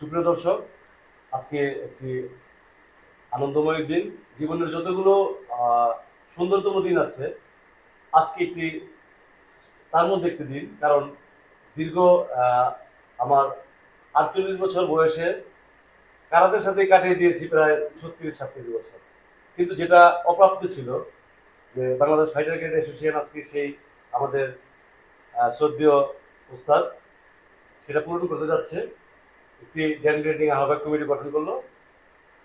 সুপ্রিয় দর্শক, আজকে একটি আনন্দময় দিন। জীবনের যতগুলো সুন্দরতম দিন আছে, আজকে একটি, তার মধ্যে একটি দিন। কারণ দীর্ঘ আমার আটচল্লিশ বছর বয়সে কারাদের সাথে কাটিয়ে দিয়েছি প্রায় ছত্রিশ, সাতত্রিশ বছর। কিন্তু যেটা অপ্রাপ্ত ছিল, যে বাংলাদেশ ফাইটার ক্রিকেট অ্যাসোসিয়েশন আজকে সেই আমাদের শ্রদ্ধীয় উস্তাদ সেটা পূরণ করতে যাচ্ছে। একটি ড্যান গ্রেডিং আহ্বায়ক কমিটি গঠন করল।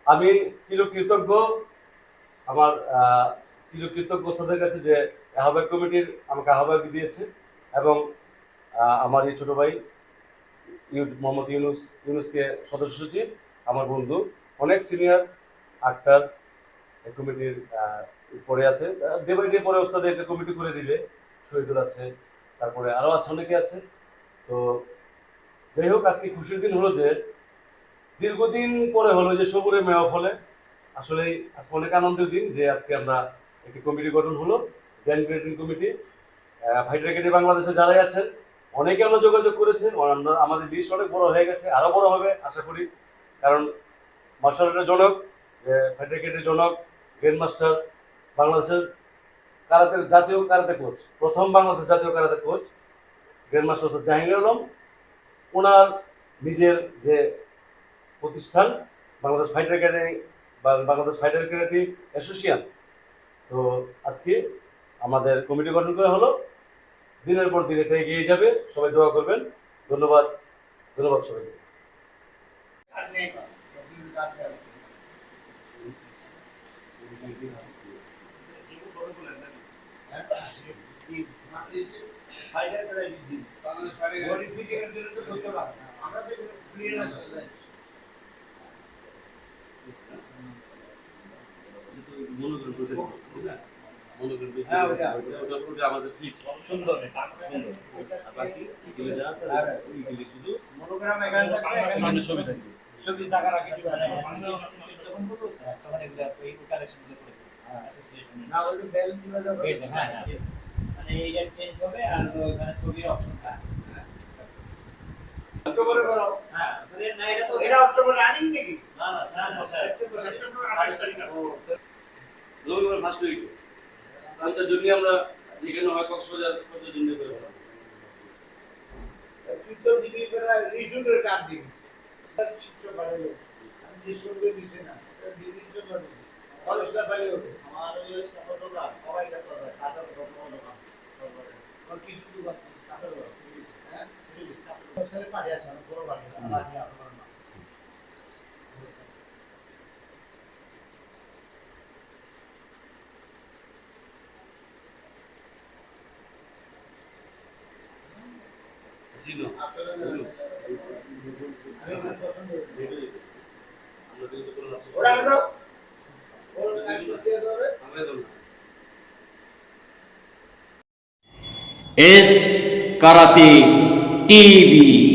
আমি চিরকৃতজ্ঞ, আমার চিরকৃতজ্ঞ ওস্তাদের কাছে যে আহ্বায়ক কমিটির আমাকে আহ্বায়ক দিয়েছে এবং আমার এই ছোট ভাই মোহাম্মদ ইউনুস, ইউনুসকে সদস্য সচিব, আমার বন্ধু, অনেক সিনিয়র আক্তার কমিটির পরে আছে। ডে বাই ডে পরে ওস্তাদের একটা কমিটি করে দিবে, শহীদুল আছে, তারপরে আরও আছে, অনেকে আছে। তো যাই হোক, আজকে খুশির দিন হলো যে দীর্ঘদিন পরে হলো যে সবুরে মেওয়া ফলে, আসলে আজকে অনেক আনন্দের দিন যে আজকে আমরা একটি কমিটি গঠন হলো, জ্ঞান গ্রেডিং কমিটি। ভাইটার ক্রিকেটে বাংলাদেশে যারাই আছেন, অনেকে আমরা যোগাযোগ করেছেন আমাদের লিস্ট অনেক বড় হয়ে গেছে, আরও বড় হবে, আশা করি। কারণ মার্শাল আর্টের জনক ফাইটার ক্রিকেটের জনক, গ্র্যান্ড মাস্টার, বাংলাদেশের কারাতে জাতীয় কারাতে কোচ, প্রথম বাংলাদেশ জাতীয় karate coach, grand master Jahangir Alam. ওনার নিজের যে প্রতিষ্ঠান বাংলাদেশ ফাইটার ক্যাডারি বাংলাদেশ ফাইটার ক্যাডারি অ্যাসোসিয়েশন তো আজকে আমাদের কমিটি গঠন করা হলো। দিনের পর দিন এটা এগিয়ে যাবে সবাই দোয়া করবেন। ধন্যবাদ ধন্যবাদ সবাইকে। হ্যাঁ, ওটা। আমাদের ফিক্স সুন্দর সুন্দর বাকি এগুলো যা আছে ওইগুলি শুধু মনোগ্রাম এখানে থাকবে এখানে ছবি থাকবে ছবি টাকা রাখি দিবেন হ্যাঁ। না ওই বেল তুলে যাবে অক্টোবরে করো। এটা অক্টোবর রানিং নাকি? ও, নভেম্বর ফার্স্ট উইকে তার জন্য আমরা যেখানে হয় কক্সবাজার কত জন্য করে তুই তো দিবি করে রিসুটের কাট দিবি। শিক্ষক বাড়াইলো আমি রিসুটে দিছি না দিদির জন্য কলেজটা পাইলে ওঠে আমার ওই সফলতা সবাই যাতে হবে তাদের সফলতা আর কিছু দিবা কাটা দাও হ্যাঁ ছেলে পাড়ি আছে আমার বড় বাড়ি আমার দিয়ে আপনার না ছিল আপনারা আমি পছন্দ আমরা কিন্তু কোনো নাচ ওরা আনো ওরা দিয়ে দেবে আমরা তো না এস কারাতে টিভি।